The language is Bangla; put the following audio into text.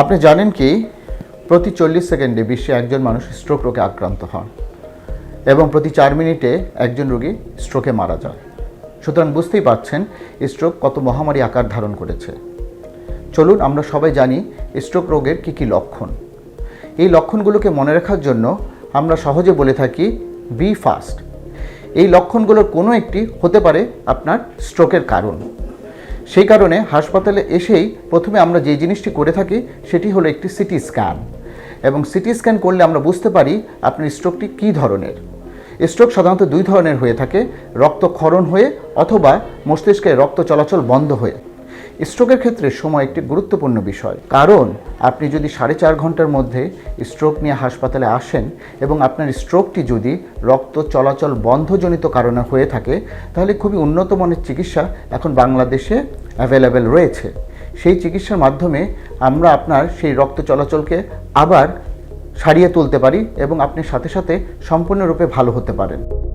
আপনি জানেন কি? প্রতি চল্লিশ সেকেন্ডে বিশ্বে একজন মানুষ স্ট্রোক রোগে আক্রান্ত হন এবং প্রতি চার মিনিটে একজন রোগী স্ট্রোকে মারা যায়। সুতরাং বুঝতেই পারছেন স্ট্রোক কত মহামারী আকার ধারণ করেছে। চলুন আমরা সবাই জানি স্ট্রোক রোগের কী কী লক্ষণ। এই লক্ষণগুলোকে মনে রাখার জন্য আমরা সহজে বলে থাকি বি ফাস্ট এই লক্ষণগুলোর কোনো একটি হতে পারে আপনার স্ট্রোকের কারণ। সেই কারণে হাসপাতালে এসেই প্রথমে আমরা যে জিনিসটি করে থাকি, সেটি হলো একটি সিটি স্ক্যান। এবং সিটি স্ক্যান করলে আমরা বুঝতে পারি আপনার স্ট্রোকটি কি ধরনের। স্ট্রোক সাধারণত দুই ধরনের হয়ে থাকে, রক্তক্ষরণ হয়ে অথবা মস্তিষ্কে রক্ত চলাচল বন্ধ হয়ে। স্ট্রোকের ক্ষেত্রে সময় একটি গুরুত্বপূর্ণ বিষয়। কারণ, আপনি যদি সাড়ে চার ঘণ্টার মধ্যে স্ট্রোক নিয়ে হাসপাতালে আসেন এবং আপনার স্ট্রোকটি যদি রক্ত চলাচল বন্ধজনিত কারণে হয়ে থাকে, তাহলে খুবই উন্নত মানের চিকিৎসা এখন বাংলাদেশে অ্যাভেলেবেল রয়েছে। সেই চিকিৎসার মাধ্যমে আমরা আপনার সেই রক্ত চলাচলকে আবার সারিয়ে তুলতে পারি এবং আপনি সাথে সাথে সম্পূর্ণরূপে ভালো হতে পারেন।